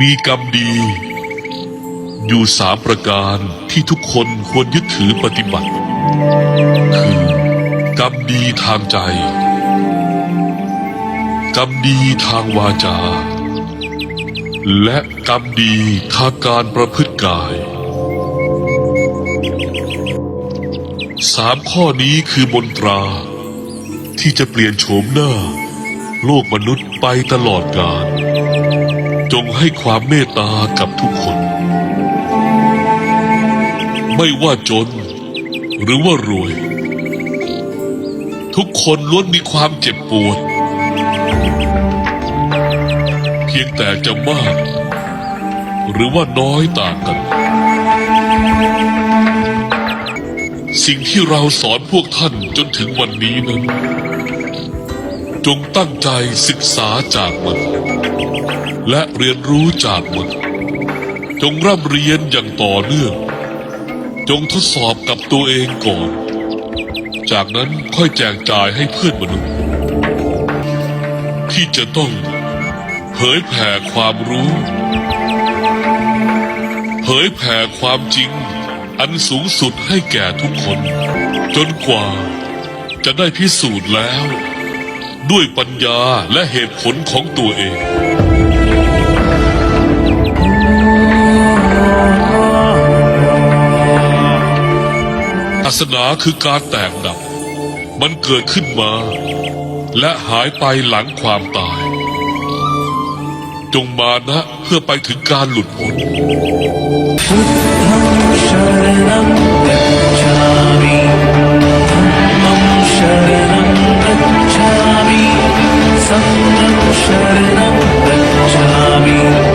มีกรรมดี อยู่สามประการที่ทุกคนควรยึดถือปฏิบัติ คือกรรมดีทางใจ กรรมดีทางวาจา และกรรมดีทางการประพฤติกายสามข้อนี้คือมนตรา ที่จะเปลี่ยนโฉมหน้า โลกมนุษย์ไปตลอดกาล งให้ความเมตตากับทุกคน ไม่ว่าจน หรือว่ารวย ทุกคนล้วนมีความเจ็บปวด เพียงแต่จะมาก หรือว่าน้อยต่างกัน สิ่งที่เราสอนพวกท่านจนถึงวันนี้นั้น จงตั้งใจศึกษาจากมัน และเรียนรู้จากมันจงร่ำเรียนอย่างต่อเนื่อง จงทดสอบกับตัวเองก่อน จากนั้นค่อยแจกจ่ายให้เพื่อนมนุษย์ ที่จะต้องเผยแผ่ความรู้ เผยแผ่ความจริง อันสูงสุดให้แก่ทุกคน จนกว่าจะได้พิสูจน์แล้ว ด้วยปัญญาและเหตุผลของตัวเอง ศาสนาคือการแตกดับ มันเกิดขึ้นมา และหายไปหลังความตาย จงมานะเพื่อไปถึงการหลุดพ้น शरणं गच्छामि